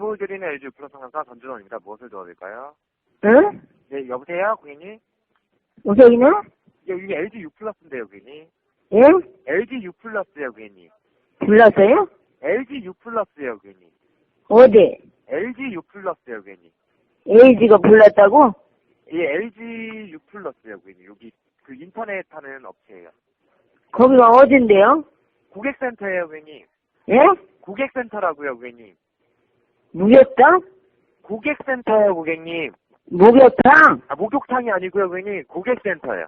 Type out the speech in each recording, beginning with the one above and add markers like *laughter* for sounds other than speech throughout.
정보드리는 LG U 플러스 상담사 전준원입니다. 무엇을 도와드릴까요? 응? 네, 여보세요, 고객님? 여기는? 여기 LG U 플러스인데요, 고객님. 예? LG U 플러스요, 고객님. 불렀어요? LG U 플러스요, 고객님. 어디? LG U 플러스요, 고객님. LG가 불렀다고? 예, LG U 플러스요, 고객님. 여기 그 인터넷 하는 업체예요. 거기가 어딘데요? 고객센터예요, 고객님. 예? 고객센터라고요, 고객님. 목욕탕? 고객센터예요, 고객님. 목욕탕? 아, 목욕탕이 아니고요, 고객님. 고객센터예요.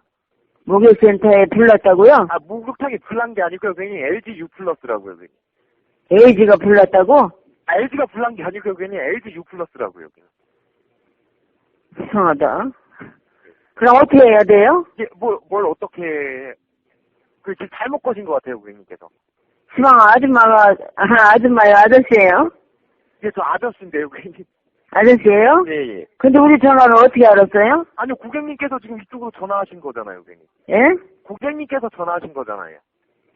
목욕센터에 불렀다고요? 아, 목욕탕이 불난 게 아니고요, 고객님. LG U 플러스라고요, 고객님. LG가 불렀다고? 아, LG가 불난 게 아니고요, 고객님. LG U 플러스라고요, 고객님. 이상하다. 그럼 어떻게 해야 돼요? 이게 뭘, 뭘 어떻게, 그, 지금 잘못 거신 것 같아요, 고객님께서. 시방 아줌마가, *laughs* 아, 아줌마요, 아저씨예요 이게 저 아저씨인데요, 고객님. 아저씨예요 예, 예. 근데 우리 전화를 어떻게 알았어요? 아니요, 고객님께서 지금 이쪽으로 전화하신 거잖아요, 고객님. 예? 고객님께서 전화하신 거잖아요.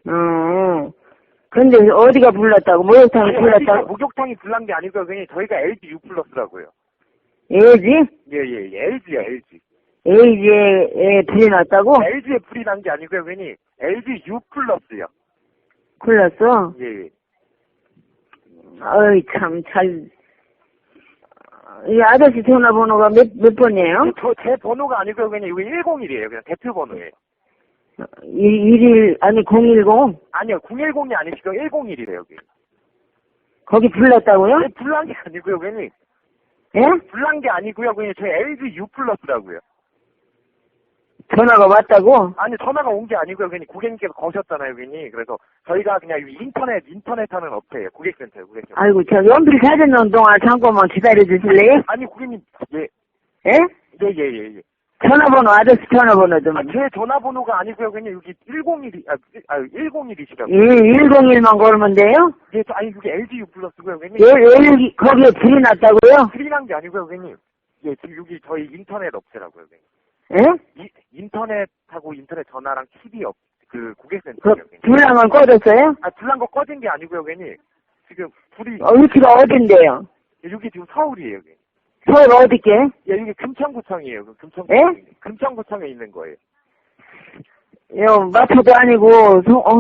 음. 근데 어디가 불렀다고? 목욕탕이 아니? LG 가 목욕탕이 불난 게 아니고요, 고객님. 저희가 LG U 플러스라고요. LG? 예, 예, 예. LG요, LG. LG에 불이 났다고? LG에 불이 난 게 아니고요, 고객님. LG U 플러스요. 불렀어? 예, 예. 어이, 참, 잘. 이 아저씨 전화번호가 몇, 몇 번이에요? 저, 제 번호가 아니고요, 고객님. 이거 101이에요. 그냥 대표 번호예요. 일, 일일, 아니, 010? 아니요, 010이 아니시고 101이래요, 여기. 거기 불렀다고요? 네, 불난 게 아니고요, 고객님. 예? 불난 게 아니고요, 고객님. 저희 LG U 플러스라고요. 전화가 왔다고? 아니, 전화가 온 게 아니고요, 고객님. 고객님께서 거셨잖아요, 고객님. 그래서 저희가 그냥 이 인터넷, 인터넷 하는 업체예요. 고객센터예요, 고객센터. 아이고, 저 연필 찾는 동안 잠깐만 기다려 주실래요? 아니, 고객님, 예, 예? 예, 예, 예. 예. 전화번호, 아저씨 전화번호 좀. 아, 제 전화번호가 아니고요, 고객님. 여기 101이, 아, 아 101이시라고. 예, 101만 걸면 돼요? 예, 저, 아니, 그게 LG U 플러스고요, 고객님. 예, 예, 거기에 불이 났다고요? 틀이 난 게 아니고요, 고객님. 예, 지금 여기 저희 인터넷 업체라고요, 고객님. 예? 이, 인터넷하고 인터넷 전화랑 TV 업, 그, 고객님. 불나면 꺼졌어요? 아, 불난 거 꺼진 게 아니고요, 고객님. 지금 불이, 어, 위치가 어딘데요? 여기 지금 서울이에요, 고객님. 서울 어디게? 예, 여기 금천구청이에요, 그 금천구청. 예? 금천구청에 있는 거예요. 요, 마포도 아니고, 송- 어,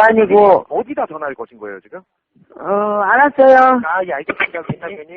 아니고, 어디다 전화를 거신 거예요, 지금? 어, 알았어요. 아, 예, 알겠습니다, 고객님.